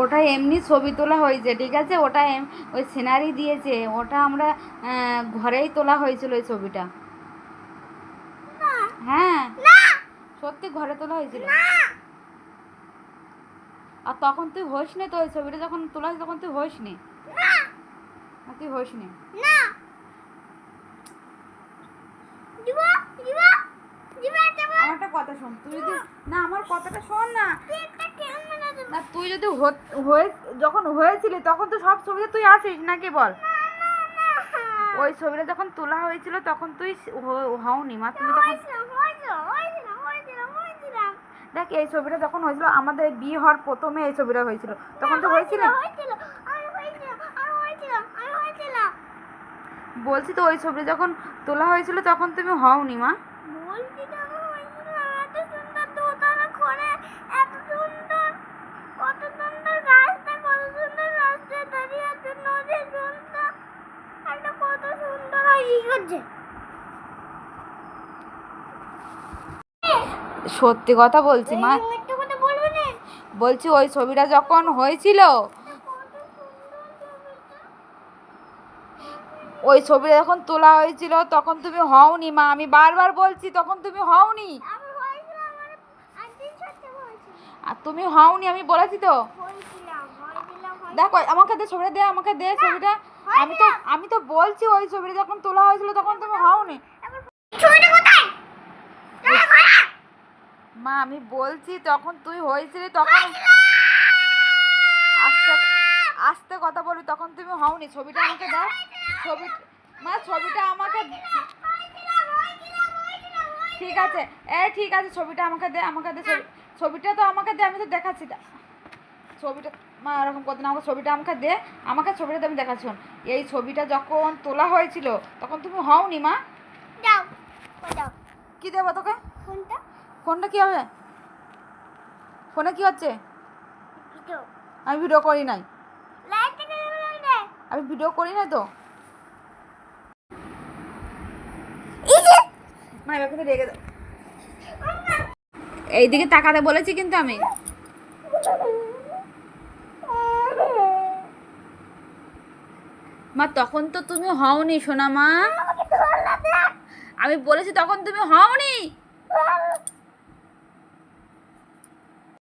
ওটা এমনি ছবি তোলা হয়েছে ঠিক আছে? ওটা ওই সিনারি দিয়েছে ওটা আমরা ঘরেই তোলা হয়েছিল ওই ছবিটা। হ্যাঁ। সত্যি ঘরে তোলা হয়েছিল? আর তখন তুই হোস নি তো ওই ছবিটা যখন তোলা হয়েছে তখন তুই হোস নি? তুই হোস নি? আমার একটা কথা শোন তুই যদি না আমার কথাটা শোন না। তুই যদি হয়ে, যখন হয়েছিলি, তখন তো সব ছবিতে তুই আসিস নাকি বল? ওই ছবিটা যখন তোলা হয়েছিল, তখন তুই হওনি, মা, তুমি তখন দেখ, এই ছবিটা যখন হয়েছিল, আমাদের বিয়ে হওয়ার প্রথমে এই ছবিটা হয়েছিল। তখন তো হয়েছিল? বলছি তো, ওই ছবিটা যখন তোলা হয়েছিল, তখন তুমি হওনি, মা। বলছি তো সত্যি কথা বলছি মা। বলছি ওই ছবিটা যখন হয়েছিল ওই ছবিটা যখন তোলা হয়েছিল তখন তুমি হওনি মা। আমি বারবার বলছি তখন তুমি হওনি। আর তুমি হওনি আমি বলেছি তো। দেখো আমাকে দে ছবিটা দে আমাকে দে ছবিটা। আমি তো আমি তো বলছি ওই ছবিটা যখন তোলা হয়েছিল তখন তুমি হওনি। মা আমি বলছি তখন তুই হয়েছিলি তখন আস্তে আস্তে কথা বলবি তখন তুমি হওনি। ছবিটা আমাকে দাও ছবি মা ছবিটা আমাকে ঠিক আছে এ ঠিক আছে ছবিটা আমাকে দে আমাকে দে ছবি- ছবিটা তো আমাকে দে আমি তো দেখাচ্ছি। দা- ছবিটা মা এরকম করতে না আমাকে ছবিটা আমাকে দে আমাকে ছবিটা তুমি দেখাচ্ছি। এই ছবিটা যখন তোলা হয়েছিল তখন তুমি হওনি মা? কই যাও কি দেবো তোকে? কোনটা ফোনটা কি হবে? ফোনে কি হচ্ছে? আমি ভিডিও করি নাই। আমি ভিডিও করি না তো। দাও এইদিকে তাকাতে বলেছি কিন্তু আমি। মা তখন তো তুমি হওনি সোনা মা আমি বলেছি তখন তুমি হওনি।